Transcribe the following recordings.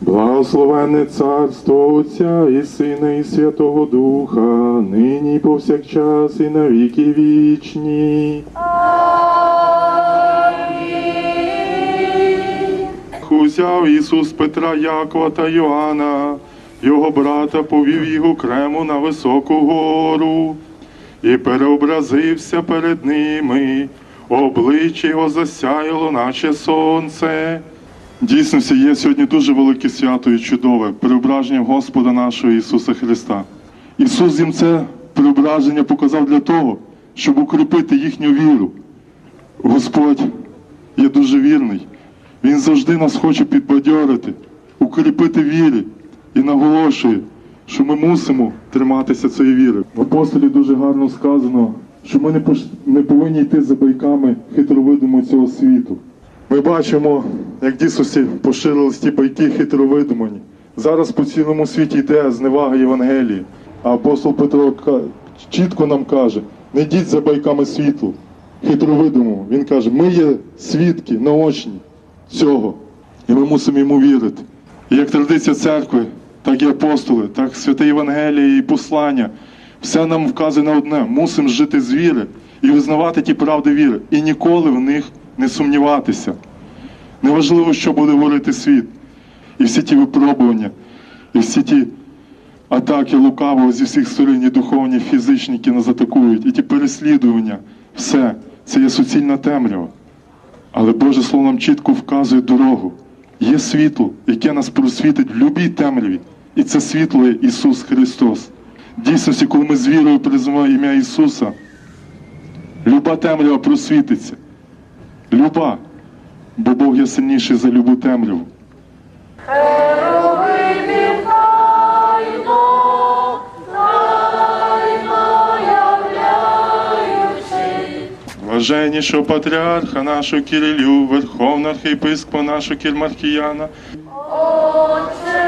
Благословенне царство Отця і Сина, і Святого Духа, нині і повсякчас, і на віки вічні. Узяв Ісус Петра, Якова та Йоанна, його брата повів їх окремо на високу гору і переобразився перед ними, обличчя його засяяло, наче сонце. Дійсно, є сьогодні дуже велике свято і чудове преображення Господа нашого Ісуса Христа. Ісус їм це преображення показав для того, щоб укріпити їхню віру. Господь є дуже вірний. Він завжди нас хоче підбадьорити, укріпити вірі і наголошує, що ми мусимо триматися цієї віри. В апостолі дуже гарно сказано, що ми не, повинні йти за байками хитровидимо цього світу. Ми бачимо, як дійсності поширились ті байки хитровидумані. Зараз по цілому світі йде зневага Євангелії. А апостол Петро чітко нам каже: не йдіть за байками світу, хитровидумого. Він каже, ми є свідки наочні цього, і ми мусимо йому вірити. І як традиція церкви, так і апостоли, так святе Євангеліє і послання, все нам вказує на одне: мусимо жити з віри і визнавати ті правди віри, і ніколи в них не сумніватися. Неважливо, що буде говорити світ, і всі ті випробування, і всі ті атаки лукавого зі всіх сторон, і духовні, фізичні, які нас атакують, і ті переслідування, все це є суцільна темрява. Але Боже Слово нам чітко вказує дорогу. Є світло, яке нас просвітить в любій темряві. І це світло є Ісус Христос. Дійсності, коли ми з вірою призиваємо ім'я Ісуса, люба темрява просвітиться. Люба, бо Бог є сильніший за любу темряву. Блаженнішого патріарха нашого Кирилю, Верховного архієпископа нашого Кірмаркіяна, Отче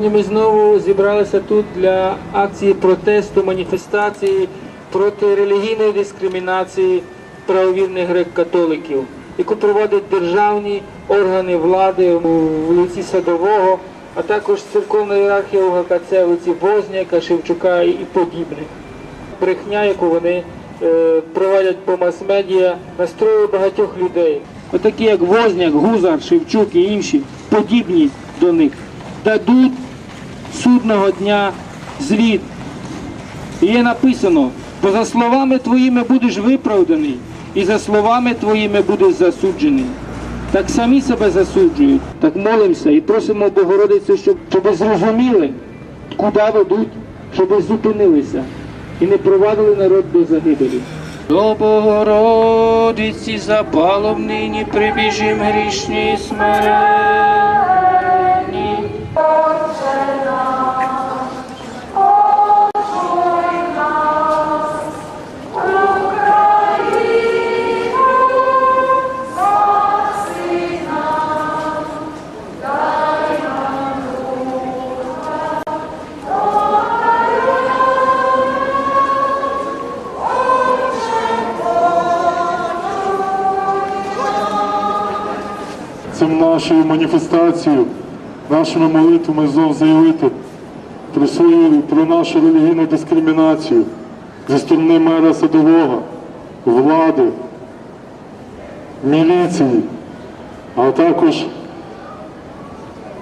Сьогодні ми знову зібралися тут для акції протесту, маніфестації проти релігійної дискримінації правовірних грек-католиків, яку проводять державні органи влади у вулиці Садового, а також церковна ієрархія УГКЦ вулиці Возняка, Шевчука і подібних. Брехня, яку вони е, проводять по мас-медіа, настроює багатьох людей. Отакі як Возняк, Гузар, Шевчук і інші, подібні до них, дадуть судного дня звіт. І є написано, бо за словами твоїми будеш виправданий, і за словами твоїми будеш засуджений. Так самі себе засуджують. Так молимося і просимо Богородицю, щоб, щоб зрозуміли, куди ведуть, щоб зупинилися і не провадили народ до загибелі. До Богородиці запалом нині прибіжим грішні смиренні. Цим нашою маніфестацією, нашими молитвами знов заявити про свою про нашу релігійну дискримінацію зі сторони мера садового, влади, міліції, а також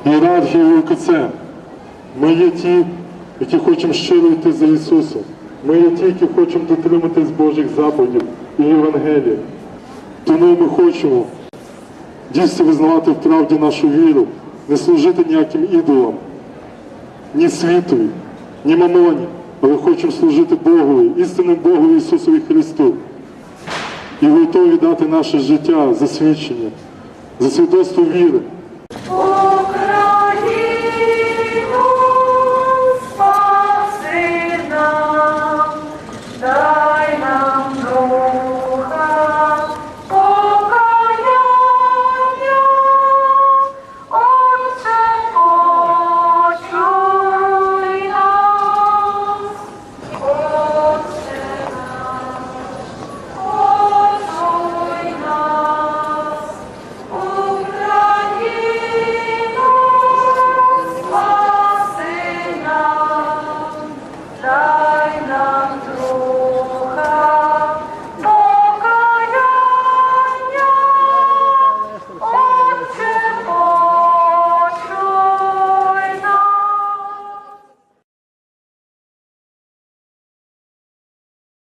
ієрархії УКЦ. Ми є ті, які хочемо щиро йти за Ісусом. Ми є ті, які хочемо дотриматись Божих заповідей і Євангелія. Тому ми хочемо дійсно визнавати в правді нашу віру, не служити ніяким ідолам, ні світові, ні мамоні, але хочемо служити Богові, істинному Богові Ісусові Христу. І готові дати наше життя за свідчення, за свідоцтво віри.